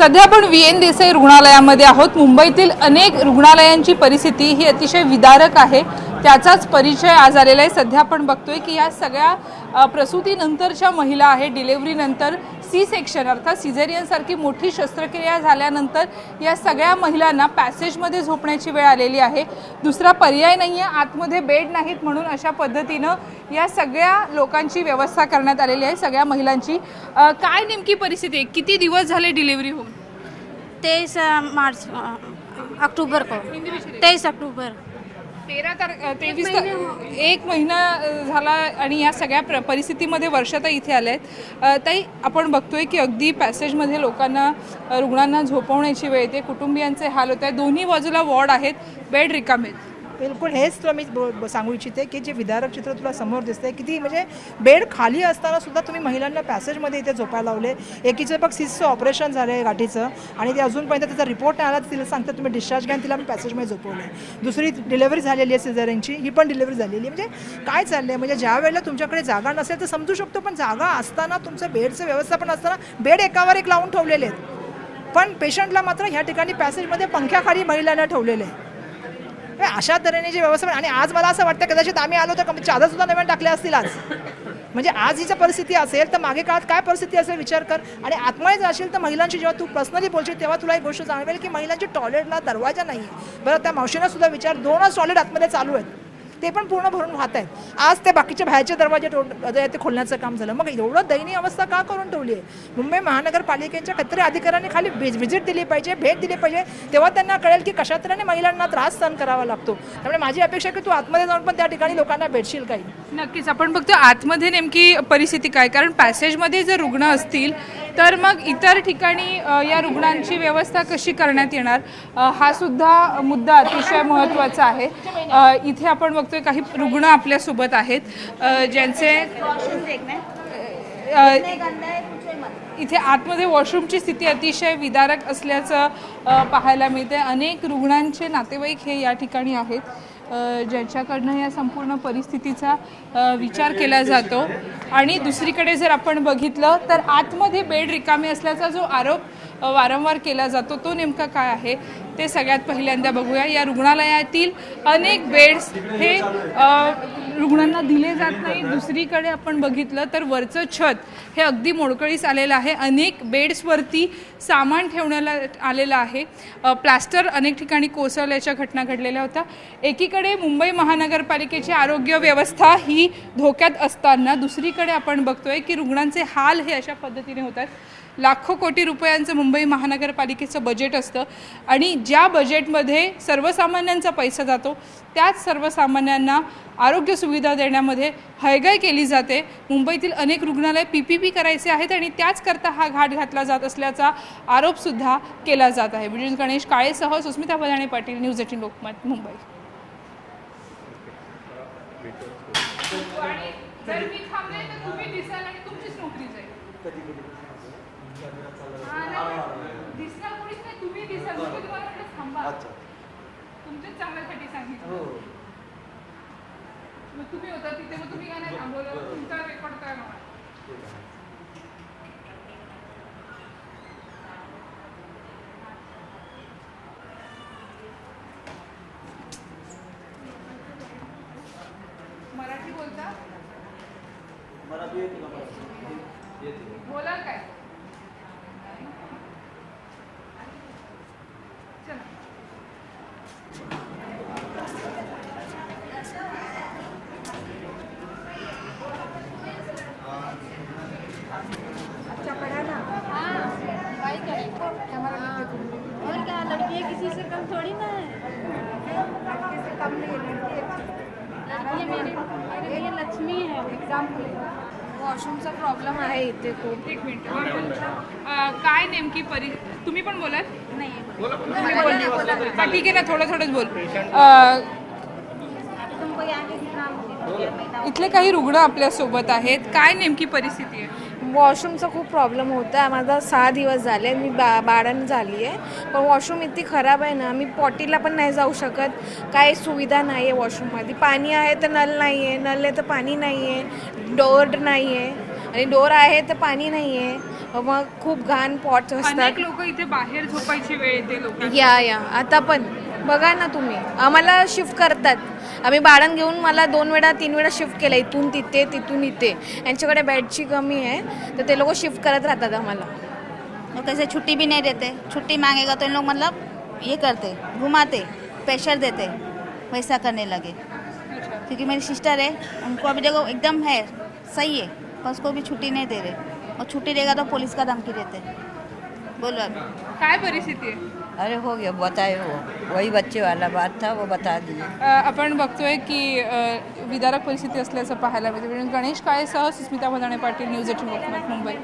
सध्या आपण V N Desai रुग्णालयामध्ये आहोत. मुंबईतील अनेक रुग्णालयांची परिस्थिती ही अतिशय विदारक आहे. त्याचाच परिचय आज आलेला आहे. सध्या आपण बघतोय की या सगळ्या प्रसूतीनंतरच्या महिला आहेत. डिलेव्हरीनंतर सी सेक्शन अर्थात सिझेरियनसारखी मोठी शस्त्रक्रिया झाल्यानंतर या सगळ्या महिलांना पॅसेजमध्ये झोपण्याची वेळ आलेली आहे. दुसरा पर्याय नाही आहे आतमध्ये बेड नाहीत म्हणून अशा पद्धतीनं या सगळ्या लोकांची व्यवस्था करण्यात आलेली आहे सगळ्या महिलांची. काय नेमकी परिस्थिती आहे? किती दिवस झाले डिलेव्हरी होऊन? तेईस मार्च अ, अक्टूबर को. तेईस अक्टूबर तेरा तार तेवीस तार- एक महिना झाला आणि या सगळ्या प्र परिस्थितीमध्ये वर्षाता इथे आल्या आहेत ताई आपण बघतोय की अगदी पॅसेजमध्ये लोकांना रुग्णांना झोपवण्याची वेळ येते. कुटुंबियांचे हाल होत आहे दोन्ही बाजूला वॉर्ड आहेत. बेड रिकामे आहेत. बिलकुल हेच तुला मी सांगू इच्छिते की जे विदारक चित्र तुला समोर दिसते किती म्हणजे बेड खाली असताना सुद्धा तुम्ही महिलांना पॅसेजमध्ये इथे झोपायला लावले. एकीचं बघ सिसचं ऑपरेशन झालं आहे गाठीचं आणि ते अजूनपर्यंत त्याचा रिपोर्ट नाही आला तर तिला सांगतात तुम्ही डिस्चार्ज घ्या तिला मी पॅसेजमध्ये झोपवलं आहे दुसरी डिलेवरी झालेली आहे सिझरिंगची ही पण डिलेवरी झालेली आहे. म्हणजे काय चाललं आहे म्हणजे ज्या वेळेला तुमच्याकडे जागा नसेल तर समजू शकतो पण जागा असताना तुमचं बेडचं व्यवस्थापन असताना बेड एकावर एक लावून ठेवलेले आहेत. पण पेशंटला मात्र ह्या ठिकाणी पॅसेजमध्ये पंख्याखाली महिलांना ठेवलेलं आहे अशा तऱ्हेने जे व्यवस्था आणि आज मला असं वाटतं कदाचित आम्ही आलो तर चादरसुद्धा चादर सुद्धा नव्याने टाकल्या असतील आज. म्हणजे आज हिच्या परिस्थिती असेल तर मागे काळात काय परिस्थिती असेल विचार कर. आणि आत्मही जर असेल तर महिलांची जेव्हा तू पर्सनली बोलशील तेव्हा तुला एक गोष्ट जाणवेल की महिलांची टॉयलेटला दरवाजा नाही आहे बरं त्या मावशीनं सुद्धा विचार दोनच टॉयलेट आतमध्ये चालू आहेत. ते पण पूर्ण भरून वाहत आहेत. आज ते बाकीचे बाहेरचे दरवाजे जे ते खोलण्याचं काम झालं. मग एवढं दयनीय अवस्था का करून ठेवली आहे? मुंबई महानगरपालिकेच्या काहीतरी अधिकाऱ्यांनी खाली व्हिजिट दिली पाहिजे भेट दिली पाहिजे. तेव्हा त्यांना कळेल की कशा तऱ्हेने महिलांना त्रास सहन करावा लागतो. त्यामुळे माझी अपेक्षा की तू आतमध्ये जाऊन पण त्या ठिकाणी लोकांना भेटशील काही. नक्कीच. आपण बघतो आतमध्ये नेमकी परिस्थिती काय? कारण पॅसेजमध्ये जर रुग्ण असतील तर मग इतर ठिकाणी या रुग्णांची व्यवस्था कशी करण्यात येणार? हा सुद्धा मुद्दा अतिशय महत्त्वाचा आहे. इथे आपण बघतोय काही रुग्ण आपल्यासोबत आहेत ज्यांचे इथे आतमध्ये वॉशरूमची स्थिती अतिशय विदारक असल्याचं पाहायला मिळते अनेक रुग्णांचे नातेवाईक हे या ठिकाणी आहेत. ज्यांच्याकडनं या संपूर्ण परिस्थितीचा विचार केला जातो. आणि दुसरीकडे जर आपण बघितलं तर आतमध्ये बेड रिकामे असल्याचा जो आरोप वारंवार केला जातो तो नेमका काय आहे? ते सगळ्यात पहिल्यांदा बघूया. या रुग्णालयातील अनेक बेड्स हे रुग्णांना दिले जात नाही दुसरीकडे आपण बघितलं तर वरचं छत हे अगदी मोडकळीस आलेलं आहे. अनेक बेड्सवरती सामान ठेवण्याला आलेलं आहे. प्लास्टर अनेक ठिकाणी कोसळल्याच्या घटना घडलेल्या होत्या. एकीकडे मुंबई महानगरपालिकेची आरोग्य व्यवस्था ही धोक्यात असताना दुसरीकडे आपण बघतोय की रुग्णांचे हाल हे अशा पद्धतीने होतात लाखो कोटी रुपयांचं मुंबई महानगरपालिकेचं बजेट असतं. आणि ज्या बजेटमध्ये सर्वसामान्यांचा पैसा जातो त्याच सर्वसामान्यांना आरोग्य सुविधा देण्यामध्ये हयगय केली जाते. मुंबईतील अनेक रुग्णालय पी पी पी करायचे आहेत आणि त्याचकरता हा घाट घातला जात असल्याचा आरोपसुद्धा केला जात आहे. म्हणजे गणेश काळेसह सुस्मिता बदाणे पाटील न्यूज एटीन लोकमत मुंबई. जर मी थांबले तर तुम्ही दिसाल आणि तुमचीच नोकरी जाईल. दिसणार कोणीच नाही. तुम्ही तुम्हाला थांबा. तुमच्याच चांगल्यासाठी सांगितलं. मग तुम्ही होता तिथे मग तुम्ही नाही थांबवलं? तुमचा रेकॉर्ड काय होणार मराठी बोलता? बोला काय? और क्या लड़की किसी से कम थोड़ी ना है। ये मेरी मेरे लिए लक्ष्मी है। एग्जाम्पल वॉशरूमचा प्रॉब्लेम आहे इथे खूप एक मिनिट काय नेमकी परि तुम्ही पण बोलात? नहीं। हा ठीक आहे ना थोडं थोडंच बोल. इथले काही रुग्ण आपल्यासोबत आहेत. काय नेमकी परिस्थिती आहे? वॉशरूमचा खूप प्रॉब्लेम होता. आहे माझा सहा दिवस झाले. मी बा बाळण झाली आहे पण वॉशरूम इतकी खराब आहे ना मी पॉटीला पण नाही जाऊ शकत. काही सुविधा नाही आहे वॉशरूममध्ये. पाणी आहे तर नल नाही आहे नल आहे तर पाणी नाही आहे डोअर नाही आहे आणि डोअर आहे तर पाणी नाही आहे मग खूप घाण पॉट असतात. लोक इथे बाहेर झोपायची वेळ येते या या. आता पण. बघा ना तुम्ही. आम्हाला शिफ्ट करतात. आम्ही बाळण घेऊन मला दोन वेळा तीन वेळा शिफ्ट केलं. इथून तिथे तिथून इथे. यांच्याकडे बेडची कमी आहे. तर ते लोक शिफ्ट करत राहतात आम्हाला. और कैसे छुट्टी भी नहीं देते. छुट्टी मांगेगा तो इन लोग मतलब ये करते. घुमाते. प्रेशर देते. वैसा करने लगे. क्योंकि मेरी सिस्टर है उनको अभी देखो एकदम है. सही है. पर उसको भी छुट्टी नहीं दे रहे. और छुट्टी देगा तो पुलिस का धमकी देते. बोलो अभी. काय परिस्थिती आहे? अरे हो गया बताए वो वही बच्चे वाला बात था वो बता दिए। आपण बघतोय की अ, विदारक परिस्थिती असल्याचं पाहायला मिळते. गणेश काळेसह सुस्मिता भदाणे पाटील न्यूज एटीन मुंबई.